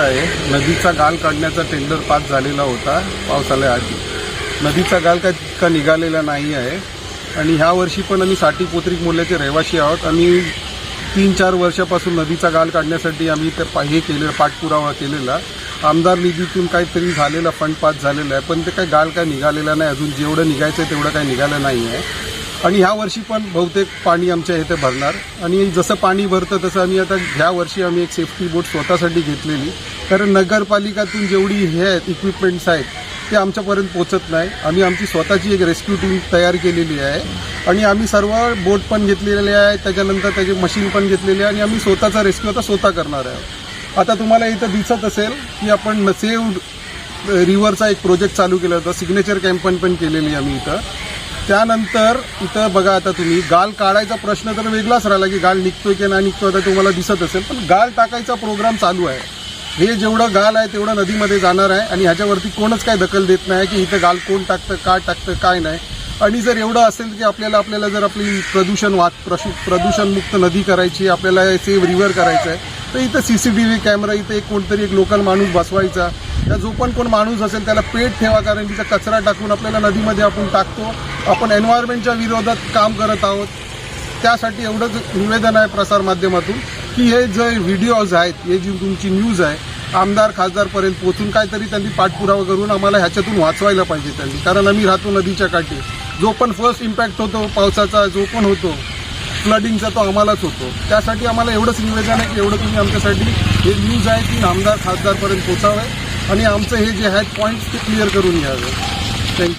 आहे. नदीचा गाल काढण्याचा टेंडर पास झालेला होता पावसाळ्याआधी नदीचा गाल काय तितका निघालेला नाही आहे. आणि ह्या वर्षी पण आम्ही साठी पोत्रिक मूल्याचे रहिवासी आहोत. आम्ही तीन चार वर्षापासून नदीचा गाल काढण्यासाठी आम्ही तर हे केलेलं पाठपुरावा केलेला. आमदार निधीतून काहीतरी झालेला फंड पास झालेला आहे. पण ते काय गाल काय निघालेला नाही. अजून जेवढं निघायचं आहे तेवढं काही निघालं नाही आहे. आणि ह्या वर्षी पण बहुतेक पाणी आमच्या इथे भरणार. आणि जसं पाणी भरतं तसं आम्ही आता ह्या वर्षी आम्ही एक सेफ्टी बोट स्वतःसाठी घेतलेली. कारण नगरपालिकातून जेवढी हे आहेत इक्विपमेंट्स आहेत ते आमच्यापर्यंत पोचत नाही. आम्ही आमची स्वतःची एक रेस्क्यू टीम तयार केलेली आहे. आणि आम्ही सर्व बोट पण घेतलेले आहे त्याच्यानंतर त्याची मशीन पण घेतलेली आहे आणि आम्ही स्वतःचा रेस्क्यू आता स्वतः करणार आहे. आता तुम्हाला इथं दिसत असेल की आपण सेव्ह रिव्हरचा एक प्रोजेक्ट चालू केला होता. सिग्नेचर कॅम्पेन पण केलेली आम्ही इथं. त्यानंतर इथं बघा आता तुम्ही गाल काढायचा प्रश्न तर वेगळाच राहिला की गाल निघतोय की नाही निघतोय आता तुम्हाला दिसत असेल पण गाल टाकायचा प्रोग्राम चालू आहे. हे जेवढं गाल आहे तेवढं नदीमध्ये जाणार आहे आणि ह्याच्यावरती कोणच काय दखल देत नाही की इथं गाल कोण टाकतं का टाकतं काय नाही. आणि जर एवढं असेल की आपल्याला आपल्याला जर आपली प्रदूषण वाद प्रशु प्रदूषणमुक्त नदी करायची आपल्याला सेव्ह रिव्हर करायचं आहे तर इथं C C T V camera इथं एक कोणतरी एक लोकल माणूस बसवायचा. त्या जो पण कोण माणूस असेल त्याला पेट ठेवा कारण तिचा कचरा टाकून आपल्याला नदीमध्ये आपण टाकतो. आपण एन्व्हायरमेंटच्या विरोधात काम करत आहोत. त्यासाठी एवढंच निवेदन आहे प्रसारमाध्यमातून की हे जे व्हिडिओज आहेत हे जी तुमची न्यूज आहे आमदार खासदारपर्यंत पोचून काहीतरी त्यांनी पाठपुरावा करून आम्हाला ह्याच्यातून वाचवायला पाहिजे त्यांनी. कारण आम्ही राहतो नदीच्या काठी. जो पण फर्स्ट इम्पॅक्ट होतो पावसाचा जो पण होतो फ्लडिंगचा तो आम्हालाच होतो. त्यासाठी आम्हाला एवढंच निवेदन आहे की एवढं तुम्ही आमच्यासाठी हे न्यूज आहे की आमदार खासदारपर्यंत पोचावे आणि आमचं हे जे आहेत पॉईंट्स ते क्लिअर करून घ्यावे. थँक्यू